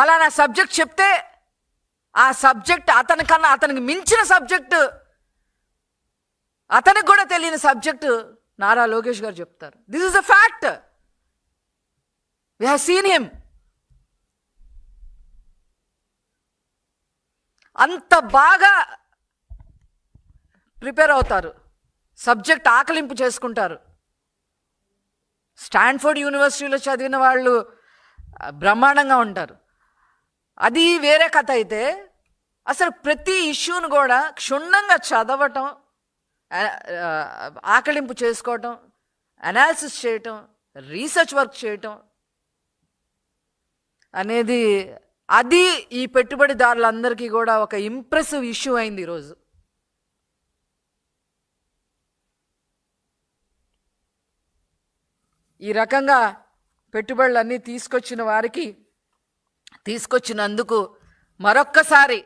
ఫలానా సబ్జెక్ట్ చెప్తే ఆ సబ్జెక్ట్ అతనికన్నా అతనికి మించిన సబ్జెక్టు అతనికి కూడా తెలియని సబ్జెక్టు నారా లోకేష్ గారు చెప్తారు. This is a fact we have seen him అంత బాగా ప్రిపేర్ అవుతారు. సబ్జెక్ట్ ఆకలింపు చేసుకుంటారు. స్టాన్ఫోర్డ్ యూనివర్సిటీలో చదివిన వాళ్ళు బ్రహ్మాండంగా ఉంటారు. అది వేరే కథ అయితే అసలు ప్రతి ఇష్యూను కూడా క్షుణ్ణంగా చదవటం ఆకలింపు చేసుకోవటం అనాలిసిస్ చేయటం రీసెర్చ్ వర్క్ చేయటం అనేది అది ఈ పెట్టుబడిదారులందరికీ కూడా ఒక ఇంప్రెసివ్ ఇష్యూ అయింది ఈరోజు. ఈ రకంగా పెట్టుబడులన్నీ తీసుకొచ్చిన వారికి తీసుకొచ్చినందుకు మరొక్కసారి